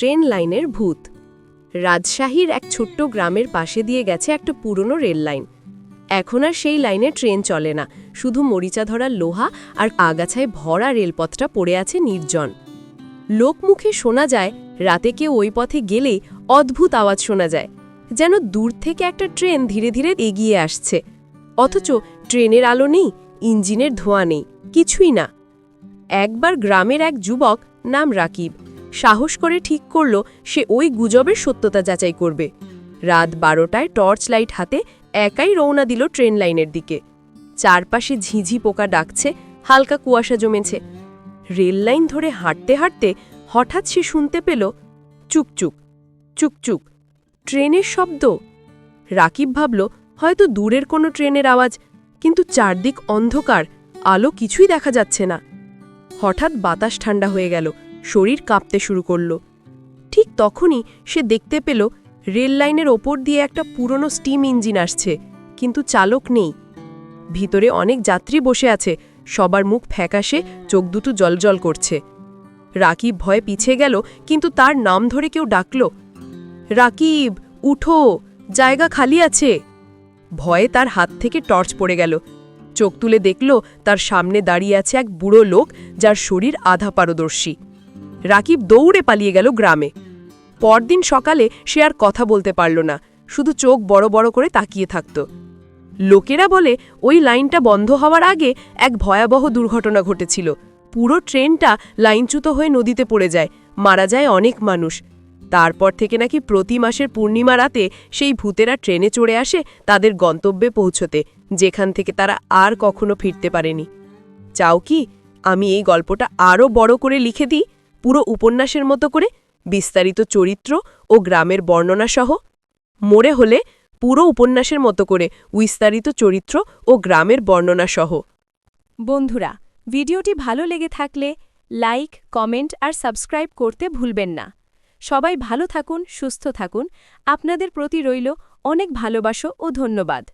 Train লাইনের ভূত। রাজশাহীর এক ছোট্ট গ্রামের পাশে দিয়ে গেছে একটা পুরনো রেল লাইন। এখন আর সেই লাইনে ট্রেন চলে না, শুধু মরিচা ধরা লোহা আর আগাছায় ভরা রেলপথটা পড়ে আছে নির্জন। লোকমুখে শোনা যায়, রাতে কেউ ওই পথে গেলেই অদ্ভুত আওয়াজ শোনা যায়, যেন দূর থেকে একটা ট্রেন ধীরে ধীরে এগিয়ে আসছে। অথচ ট্রেনের আলো নেই, ইঞ্জিনের ধোঁয়া নেই, কিছুই না। একবার গ্রামের এক যুবক, নাম রাকিব সাহস করে ঠিক করল, সে ওই গুজবের সত্যতা যাচাই করবে। রাত বারোটায় টর্চ লাইট হাতে একাই রওনা দিল ট্রেন লাইনের দিকে। চারপাশে ঝিঝি পোকা ডাকছে, হালকা কুয়াশা জমেছে। রেল লাইন ধরে হাঁটতে হাঁটতে হঠাৎ সে শুনতে পেল চুকচুক চুকচুক ট্রেনের শব্দ। রাকিব ভাবল, হয়তো দূরের কোনো ট্রেনের আওয়াজ, কিন্তু চারদিক অন্ধকার, আলো কিছুই দেখা যাচ্ছে না। হঠাৎ বাতাস ঠান্ডা হয়ে গেল শরীর কাঁপতে শুরু করল। ঠিক তখনই সে দেখতে পেল রেল লাইনের ওপর দিয়ে একটা পুরনো স্টিম ইঞ্জিন আসছে, কিন্তু চালক নেই। ভিতরে অনেক যাত্রী বসে আছে, সবার মুখ ফ্যাকাশে, চোখ দুটো জলজল করছে। রাকিব ভয়ে পিছিয়ে গেল, কিন্তু তার নাম ধরে কেউ ডাকল, রাকিব, উঠো, জায়গা খালি আছে। ভয়ে তার হাত থেকে টর্চ পড়ে গেল। চোখ তুলে দেখল তার সামনে দাঁড়িয়ে আছে এক বুড়ো লোক, যার শরীর আধা পারদর্শী। রাকিব দৌড়ে পালিয়ে গেল গ্রামে। পরদিন সকালে সে আর কথা বলতে পারল না, শুধু চোখ বড় বড় করে তাকিয়ে থাকত। লোকেরা বলে, ওই লাইনটা বন্ধ হওয়ার আগে এক ভয়াবহ দুর্ঘটনা ঘটেছিল। পুরো ট্রেনটা লাইনচ্যুত হয়ে নদীতে পড়ে যায়, মারা যায় অনেক মানুষ। তারপর থেকে নাকি প্রতি মাসের পূর্ণিমা রাতে সেই ভূতেরা ট্রেনে চড়ে আসে তাদের গন্তব্যে পৌঁছতে, যেখান থেকে তারা আর কখনো ফিরতে পারেনি। চাও কি, আমি এই গল্পটা আরও বড় করে লিখে দিই? পুরো উপন্যাসের মতো করে বিস্তারিত চরিত্র ও গ্রামের বর্ণনা সহ মোড়ে হলে পুরো উপন্যাসের মতো করে বিস্তারিত চরিত্র ও গ্রামের বর্ণনা সহ বন্ধুরা, ভিডিওটি ভালো লেগে থাকলে লাইক, কমেন্ট আর সাবস্ক্রাইব করতে ভুলবেন না। সবাই ভালো থাকুন, সুস্থ থাকুন। আপনাদের প্রতি রইল অনেক ভালোবাসো ও ধন্যবাদ।